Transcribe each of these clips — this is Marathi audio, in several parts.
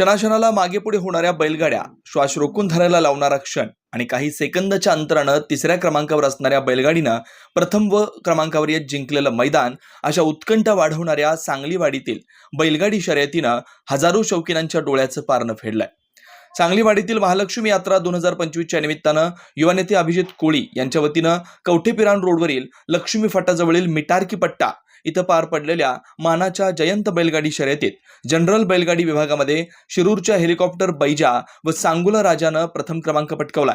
क्षणाक्षणाला मागे पुढे होणाऱ्या बैलगाड्या श्वास रोखून धरायला लावणारा क्षण आणि काही सेकंदच्या अंतरानं तिसऱ्या क्रमांकावर असणाऱ्या बैलगाडीनं प्रथम व क्रमांकावर येत जिंकलेलं मैदान अशा उत्कंठा वाढवणाऱ्या सांगलीवाडीतील बैलगाडी शर्यतीनं हजारो शौकीनांच्या डोळ्याचं पारणं फेडलंय. सांगलीवाडीतील महालक्ष्मी यात्रा दोन हजार पंचवीसच्या निमित्तानं युवा नेते अभिजित कोळी यांच्या वतीनं कवठेपिरान रोडवरील लक्ष्मी फाटाजवळील मिटारकी पट्टा इथं पार पडलेल्या मानाच्या जयंत बैलगाडी शर्यतीत जनरल बैलगाडी विभागामध्ये शिरूरच्या हेलिकॉप्टर बैजा व सांगुला राजानं प्रथम क्रमांक पटकवला.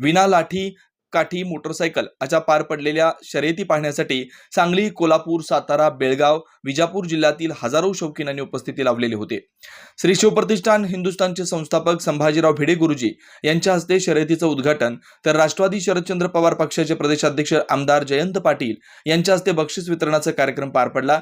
विना लाठी काठी मोटरसायकल अशा पार पडलेल्या शर्यती पाहण्यासाठी सांगली कोल्हापूर सातारा बेळगाव विजापूर जिल्ह्यातील हजारो शौकीनांनी उपस्थिती लावलेली होती. श्री शिवप्रतिष्ठान हिंदुस्थानचे संस्थापक संभाजीराव भिडे गुरुजी यांच्या हस्ते शर्यतीचं उद्घाटन तर राष्ट्रवादी शरदचंद्र पवार पक्षाचे प्रदेशाध्यक्ष आमदार जयंत पाटील यांच्या हस्ते बक्षीस वितरणाचा कार्यक्रम पार पडला.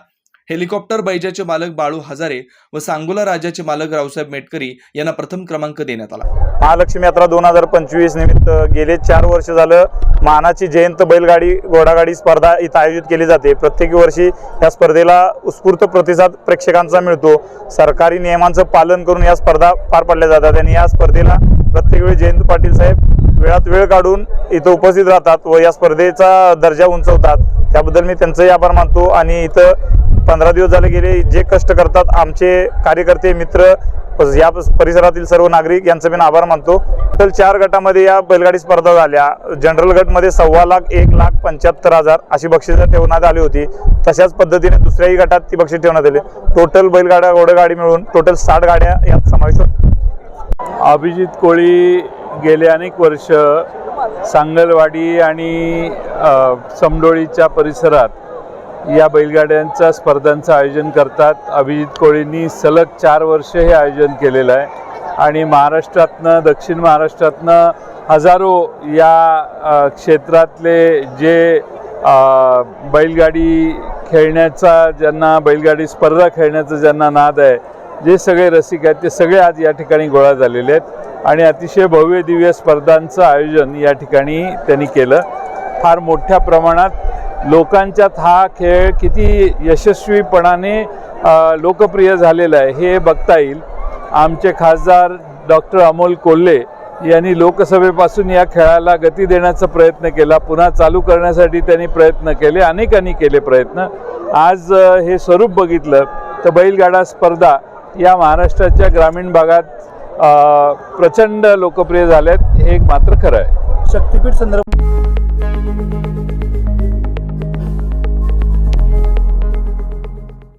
हेलिकॉप्टर बैजाचे मालक बाळू हजारे व सांगोला राजाचे मालक रावसाहेब मेटकरी यांना प्रथम क्रमांक देण्यात आला. महालक्ष्मी यात्रा दोन हजार पंचवीस निमित्त गेले चार वर्ष झालं मानाची जयंत बैलगाडी घोडागाडी स्पर्धा इथं आयोजित केली जाते. प्रत्येक वर्षी या स्पर्धेला उत्स्फूर्त प्रतिसाद प्रेक्षकांचा मिळतो. सरकारी नियमांचं पालन करून या स्पर्धा पार पाडल्या जातात आणि या स्पर्धेला प्रत्येक वेळी जयंत पाटील साहेब वेळात वेळ काढून इथं उपस्थित राहतात व या स्पर्धेचा दर्जा उंचवतात. त्याबद्दल मी त्यांचंही आभार मानतो आणि इथं पंधरा दिवस झाले गेले जे कष्ट करतात आमचे कार्यकर्ते मित्र या परिसरातील सर्व नागरिक यांचं मी आभार मानतो. टोटल चार गटामध्ये या बैलगाडी स्पर्धा झाल्या. जनरल गटमध्ये सव्वा लाख एक लाख पंच्याहत्तर हजार अशी बक्षिसं ठेवण्यात आली होती. तशाच पद्धतीने दुसऱ्याही गटात ती बक्षीस ठेवण्यात आली. टोटल बैलगाड्या घोडगाडी मिळून टोटल साठ गाड्या यात समावेश होता. अभिजित कोळी गेले अनेक वर्ष सांगलवाडी आणि समडोळीच्या परिसरात या बैलगाड्यांच्या स्पर्धांचं आयोजन करतात. अभिजित कोळींनी सलग चार वर्ष हे आयोजन केलेलं आहे. आणि महाराष्ट्रातनं दक्षिण महाराष्ट्रातनं हजारो या क्षेत्रातले जे बैलगाडी खेळण्याचा ज्यांना बैलगाडी स्पर्धा खेळण्याचा ज्यांना नाद आहे जे सगळे रसिक आहेत ते सगळे आज या ठिकाणी गोळा झालेले आहेत. आणि अतिशय भव्य दिव्य स्पर्धांचं आयोजन या ठिकाणी त्यांनी केलं. फार मोठ्या प्रमाणात लोकांच्यात हा खेळ किती यशस्वीपणाने लोकप्रिय झालेला आहे हे बघता येईल. आमचे खासदार डॉक्टर अमोल कोल्हे यांनी लोकसभेपासून या खेळाला गती देण्याचा प्रयत्न केला. पुन्हा चालू करण्यासाठी त्यांनी प्रयत्न केले अनेकांनी केले प्रयत्न. आज हे स्वरूप बघितलं तर बैलगाडा स्पर्धा या महाराष्ट्राच्या ग्रामीण भागात प्रचंड लोकप्रिय झाल्यात. हे एक मात्र खरं आहे. शक्तीपीठ संदर्भ